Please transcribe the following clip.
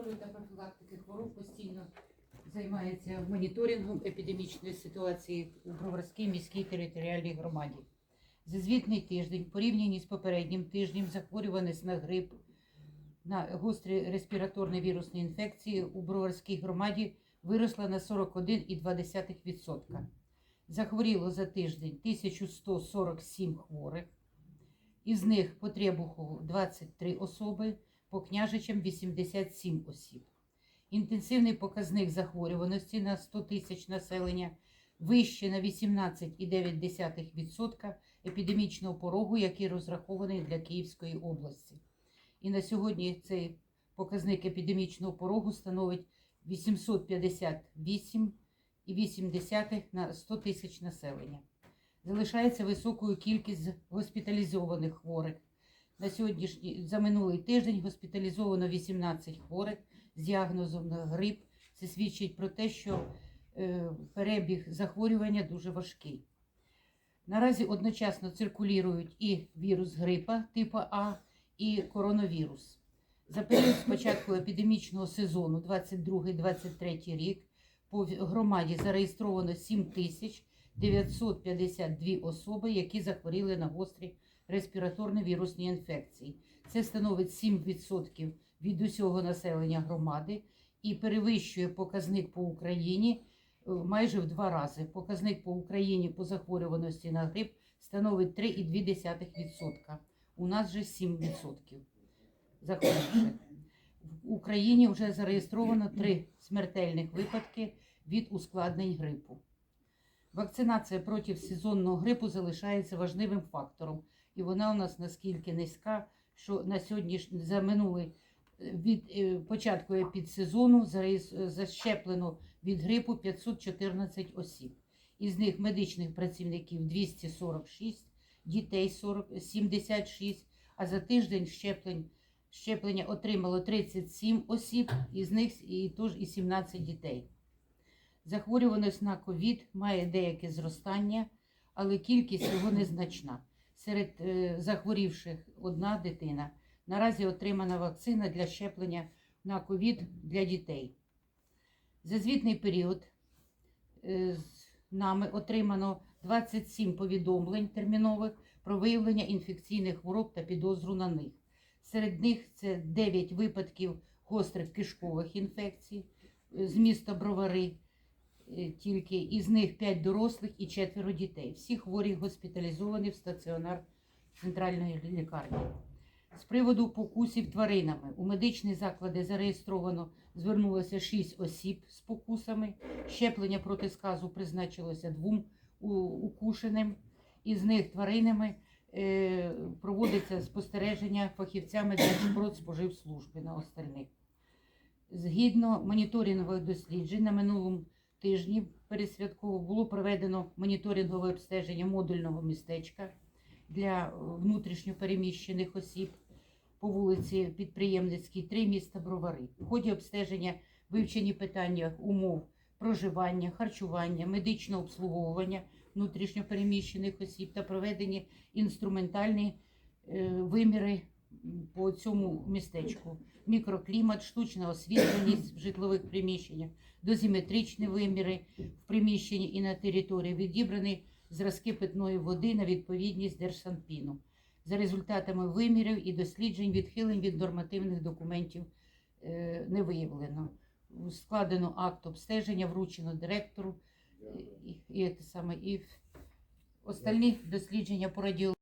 контролю та профілактики хвороб постійно займається моніторингом епідемічної ситуації у Броварській міській територіальній громаді. За звітний тиждень, порівняні з попереднім тижнем, захворюваність на грип, на гострі респіраторні вірусні інфекції у Броварській громаді виросла на 41,2%. Захворіло за тиждень 1147 хворих, із них по Требухову 23 особи, по княжичам 87 осіб. Інтенсивний показник захворюваності на 100 тисяч населення вище на 18,9% епідемічного порогу, який розрахований для Київської області. І на сьогодні цей показник епідемічного порогу становить 858,8 на 100 тисяч населення. Залишається високою кількість госпіталізованих хворих. На сьогоднішній за минулий тиждень госпіталізовано 18 хворих з діагнозом на грип. Це свідчить про те, що е, перебіг захворювання дуже важкий. Наразі одночасно циркулюють і вірус грипа типу А, і коронавірус. За період з початку епідемічного сезону 22-23 рік по громаді зареєстровано 7 тисяч 952 особи, які захворіли на гострі респіраторні вірусні інфекції. Це становить 7% від усього населення громади і перевищує показник по Україні е, майже в два рази. Показник по Україні по захворюваності на грип становить 3,2%. У нас же 7% захворівших. В Україні вже зареєстровано три смертельних випадки від ускладнень грипу. Вакцинація проти сезонного грипу залишається важливим фактором, і вона у нас наскільки низька, що на сьогоднішній за минулий е, від е, початку епідсезону зареєс- защеплено від грипу 514 осіб. Із них медичних працівників 246, дітей 40, 76, а за тиждень щеплень, щеплення отримало 37 осіб, із них і, тож і 17 дітей. Захворюваність на ковід має деяке зростання, але кількість його незначна. Серед е, захворівших одна дитина. Наразі отримана вакцина для щеплення на ковід для дітей. За звітний період е, з нами отримано 27 повідомлень термінових про виявлення інфекційних хвороб та підозру на них. Серед них це 9 випадків гострих кишкових інфекцій е, з міста Бровари, тільки із них 5 дорослих і 4 дітей. Всі хворі госпіталізовані в стаціонар центральної лікарні. З приводу покусів тваринами у медичні заклади зареєстровано звернулося 6 осіб з покусами. Щеплення проти сказу призначилося двом укушеним. Із них тваринами е, проводиться спостереження фахівцями Держпродспоживслужби на остальних. Згідно моніторингових досліджень на минулому тижні пересвятково було проведено моніторингове обстеження модульного містечка для внутрішньопереміщених осіб по вулиці Підприємницькій, 3 міста Бровари. В ході обстеження вивчені питання умов проживання, харчування, медичного обслуговування внутрішньопереміщених осіб та проведені інструментальні е, виміри по цьому містечку. Мікроклімат, штучна освітленість в житлових приміщеннях, дозиметричні виміри в приміщенні і на території відібрані зразки питної води на відповідність Держсанпіну. За результатами вимірів і досліджень відхилень від нормативних документів е, не виявлено. Складено акт обстеження, вручено директору і, і, і, саме, і остальні дослідження по радіології.